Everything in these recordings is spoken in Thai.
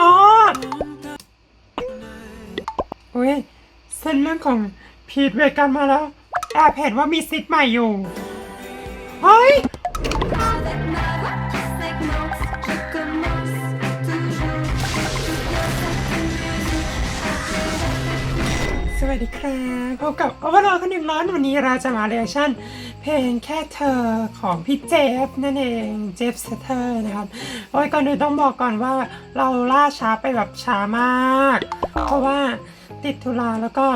อ๋ออุ้ยเส้นเรื่องของพีทเวกันมาแล้ว แอบเห็นว่ามีซิทใหม่อยู่ เฮ้ย สวัสดีครับพบกับโอเวอร์ลดคนหนึ่งร้อนวันนี้เราจะมาเรียกชั่น เพลงแค่เธอของพี่เจฟนั่นเองเจฟสเตอร์นะครับโอ้ยก่อนอื่นต้องบอกก่อนว่าเราล่าช้าไปแบบช้ามาก เพราะว่าติดธุระแล้วก็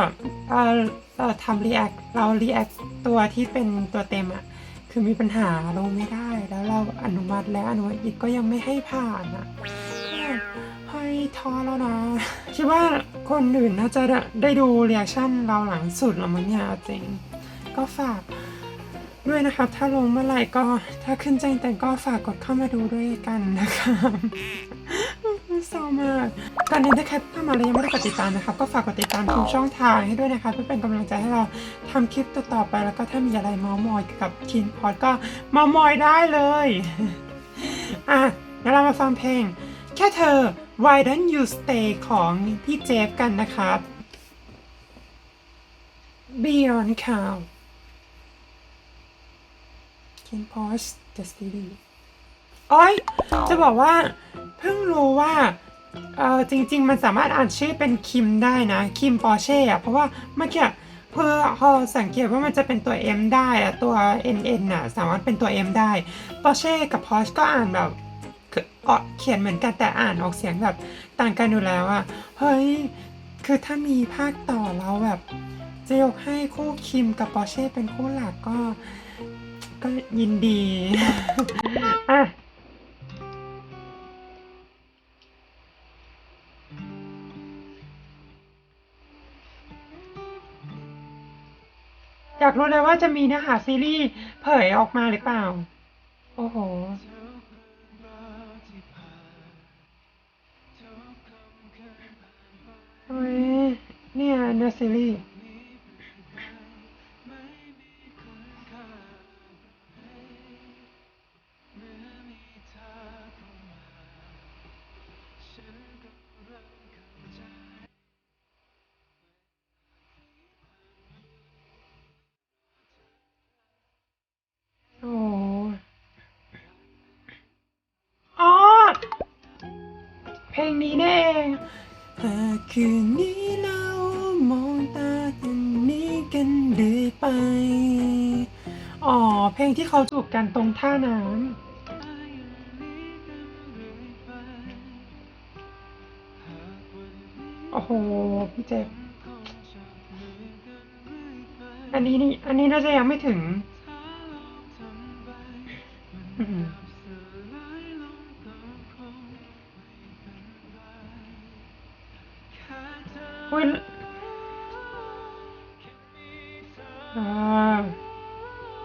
เอ่อเราทำรีแอคเรารีแอคตัวที่เป็นตัวเต็มอะคือมีปัญหาลงไม่ได้แล้วเราอนุมัติแล้วอนุมัติอีกก็ยังไม่ให้ผ่านอะเฮ้ยท้อแล้วนะคิดว่าคนอื่นน่าจะได้ดูเรีแอคชั่นเราหลังสุดแล้วมั้งเนี่ยจริง ก็ฝาก ด้วยนะครับ ถ้าลงเมื่อไหร่ก็ถ้าขึ้นแจ้งเตือนก็ฝากกดเข้ามาดูด้วยกันนะครับเศร้ามากก่อนอื่นถ้าใครเข้ามาแล้วยังไม่ได้กดติดตามนะครับ ก็ฝากกดติดตามทุกช่องทางให้ด้วยนะคะเพื่อเป็นกำลังใจให้เราทำคลิปต่อๆไป แล้วก็ถ้ามีอะไรมาส์มอยกับคินพอดก็มาส์มอยได้เลย อะเดี๋ยวเรามาฟังเพลง แค่เธอ Why Don't You Stay ของพี่เจฟกันนะครับ Beyond Count Can pause the series โอ้ยจะบอกว่าเพิ่งรู้ว่าเออจริง ๆ มันสามารถอ่านชื่อเป็นคิมได้นะ คิมปอร์เช่อะเพราะว่าเมื่อกี้เพื่อพอสังเกตว่ามันจะเป็นตัว M ได้อะตัว NN น่ะสามารถเป็นตัว M ได้ปอร์เช่กับพอชก็อ่านแบบคืออเขียนเหมือนกันแต่อ่านออกเสียงแบบต่างกันอยู่แล้วอะเฮ้ย คือถ้ามีภาคต่อแล้วแบบจะยกให้คู่คิมกับปอเช่เป็นคู่หลักก็ ก็ยินดีอะอยากรู้เลยว่าจะมีเนื้อหาซีรีส์เผยออกมาหรือเปล่า โอ้โหเฮ้ยเนี่ยเนอร์ซีรีส์ ลงนี้แน่หากคืนนี้เรามองตากันนี้กันเรื่อยไป อ๋อ เพลงที่เขาจูบกันตรงท่าน้ำโอ้โห พี่เจฟอันนี้นี่ อันนี้น่าจะยังไม่ถึง อุ้ย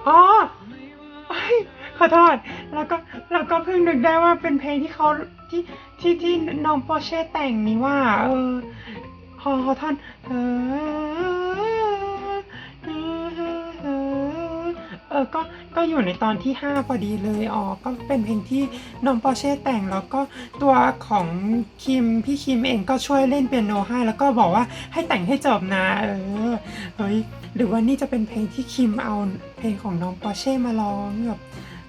อ๋อขอโทษ แล้วก็แล้วก็เพิ่งนึกได้ว่าเป็นเพลงที่เขาที่ที่ที่น้องปอเช่แต่งนี่ว่า เออขอขอท่อนเออเออก็ ก็อยู่ในตอนที่ 5 พอดีเลยอ๋อก็เป็นเพลงที่น้องปอเช่แต่งแล้วก็ตัวของคิมพี่คิมเองก็ช่วยเล่นเปียโนให้แล้วก็บอกว่าให้แต่งให้จบนะเออเฮ้ยหรือว่านี่จะเป็นเพลงที่คิมเอาเพลงของน้องปอเช่มาร้องแบบ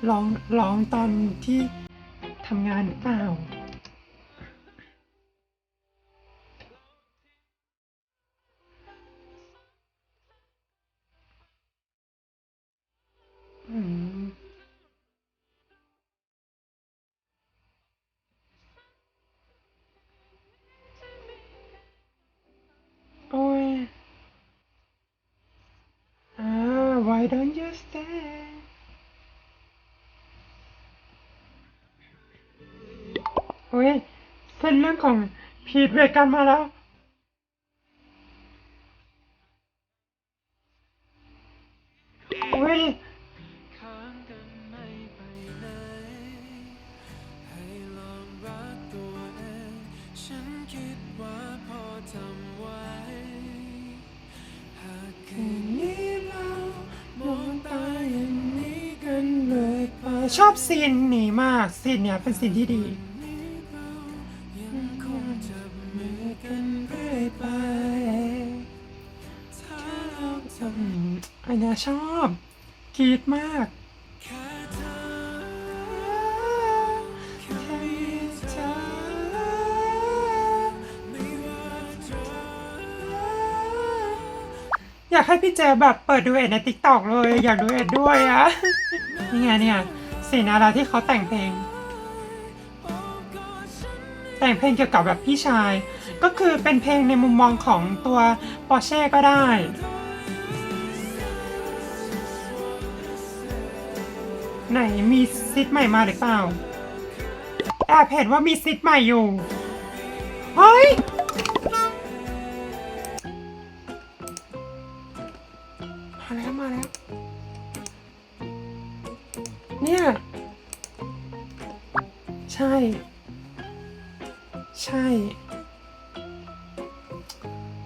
ร้องร้องตอนที่ทำงานหรือเปล่า โอ้ยเส้นเรื่องของพีทเวกันมาแล้ว โอ้ยชอบซีนนี้มากซีนเนี้ยเป็นซีนที่ดี เราทอืมอันนี้ชอบกรีดมากอยากให้พี่เจแบบเปิดดูเอ็ดในติ๊กต็อกเลย อยากดูเอ็ดด้วยอะนี่ไงเนี่ยสีนาราที่เขาแต่งเพลง แต่งเพลงเกี่ยวกับแบบพี่ชาย ก็คือเป็นเพลงในมุมมองของตัวปอร์เช่ก็ได้ ไหนมีซิทใหม่มาหรือเปล่าแอบเห็นว่ามีซิทใหม่อยู่ เฮ้ย มาแล้วมาแล้ว เนี่ย ใช่ ใช่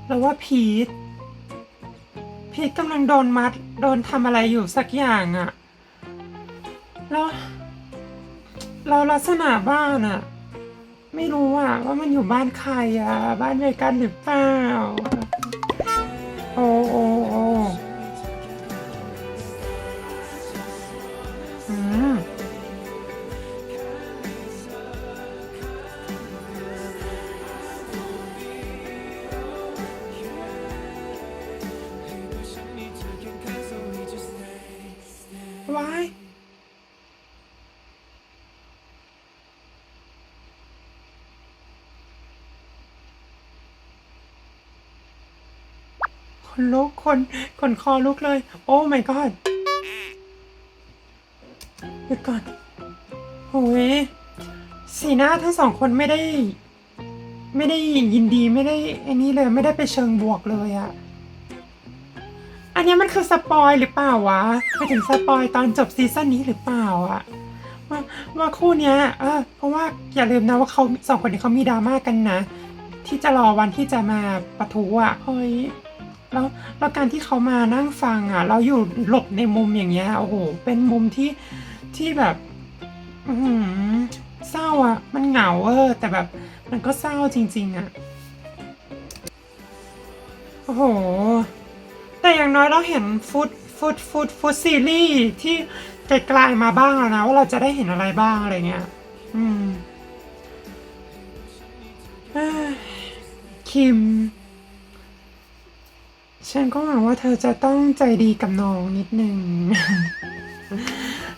แล้วว่าพีทพีทกำลังโดนมัด โดนทำอะไรอยู่สักอย่างอะ แล้วเราลักษณะบ้านอะไม่รู้อะว่ามันอยู่บ้านใครอะบ้านเมกันหรือเปล่า คนลุกคนคนคอลุกเลย โอ้ my god หยุดก่อนโอ้ยสีหน้าทั้งสองคนไม่ได้ ไม่ได้ยินดีไม่ได้ไอ้นี่เลยไม่ได้ไปเชิงบวกเลยอะอันเนี้ยมันคือสปอยหรือเปล่าวะไปถึงสปอยตอนจบซีซั่นนี้หรือเปล่าอะว่าว่าคู่เนี้ยเออเพราะว่าอย่าลืมนะว่าเขาสองคนนี้เขามีดราม่ากันนะ ที่จะรอวันที่จะมาปะทุอะเฮ้ย แล้วแล้วการที่เขามานั่งฟังอะ เราอยู่หลบในมุมอย่างเงี้ยโอ้โหเป็นมุมที่ที่แบบอืเศร้าอะ มันเหงาเออ แต่แบบมันก็เศร้าจริง ๆ อะโอ้โห แต่อย่างน้อยเราเห็นฟุตฟุตฟุตฟุตซีรีส์ที่ไกลๆมาบ้างแล้วนะ ว่าเราจะได้เห็นอะไรบ้างอะไรเงี้ย อืมเอ้ยคิม ฉันก็หวังว่าเธอจะต้องใจดีกับน้องนิดนึง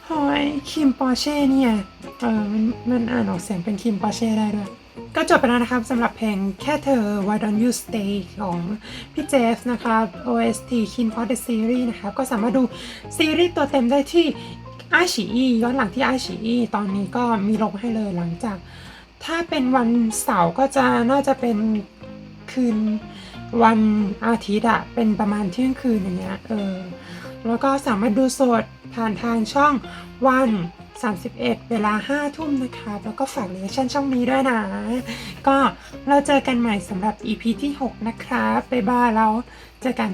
โอ้ยคิมปอร์เช่เนี่ย เออมันมันอ่านออกเสียงเป็นคิมปอร์เช่ได้ด้วย ก็จบไปแล้วนะครับสำหรับเพลงแค่เธอ Why Don't You Stay ของพี่เจฟนะครับ OST Kin for the Series นะครับก็สามารถดูซีรีส์ตัวเต็มได้ที่ไอชีอีย้อนหลังที่ไอชีอีตอนนี้ก็มีลงให้เลยหลังจาก ถ้าเป็นวันเสาร์ก็จะน่าจะเป็นคืน วันอาทิตย์อะเป็นประมาณเที่ยงคืนอย่างเงี้ยเออแล้วก็สามารถดูสดผ่านทางช่องวัน 31 เวลา 5 ทุ่มนะคะ แล้วก็ฝากเลชั่นช่องนี้ด้วยนะ ก็เราเจอกันใหม่สำหรับ EP ที่ 6 นะครับบ๊ายบายแล้วเจอกัน